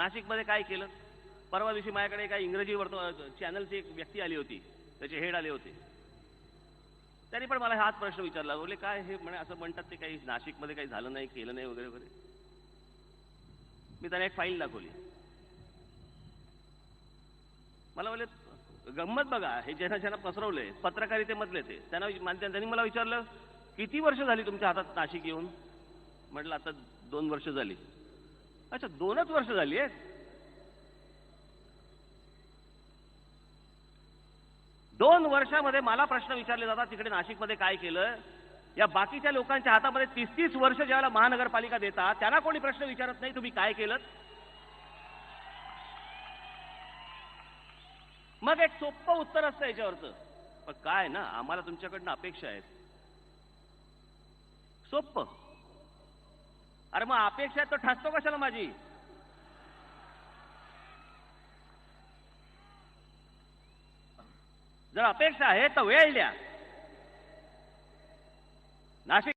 नाशिकमध्ये काय केलं? परवा दिवशी माझ्याकडे काय इंग्रजी वर्त चॅनलची एक व्यक्ती आली होती. त्याचे हेड आले होते. त्यांनी पण मला हाच प्रश्न विचारला. बोलले काय हे म्हणे असं म्हणतात ते काही नाशिकमध्ये काही झालं नाही केलं नाही वगैरे वगैरे? मी त्यांना एक फाईल दाखवली. मला बोलले गंमत बघा हे ज्यांना ज्यांना पसरवलंय पत्रकारितेमधले ते त्यांना त्यांनी मला विचारलं किती वर्ष झाली तुमच्या हातात नाशिक येऊन? म्हटलं आता दोन वर्ष झाली. अच्छा दोनच वर्ष झाली आहेत? दोन वर्षामध्ये मला प्रश्न विचारले जातात तिकडे नाशिकमध्ये काय केलं? या बाकीच्या लोकांच्या हातामध्ये तीस तीस वर्ष ज्यावेळेला महानगरपालिका देतात त्यांना कोणी प्रश्न विचारत नाही तुम्ही काय केलं मग एक सोपं उत्तर असतं याच्यावरचं. पण काय ना आम्हाला तुमच्याकडनं अपेक्षा आहेत. सोपं. अरे मग अपेक्षा आहे तर ठासतो कशाला माझी जर अपेक्षा आहे तर वेळ द्या नाशिक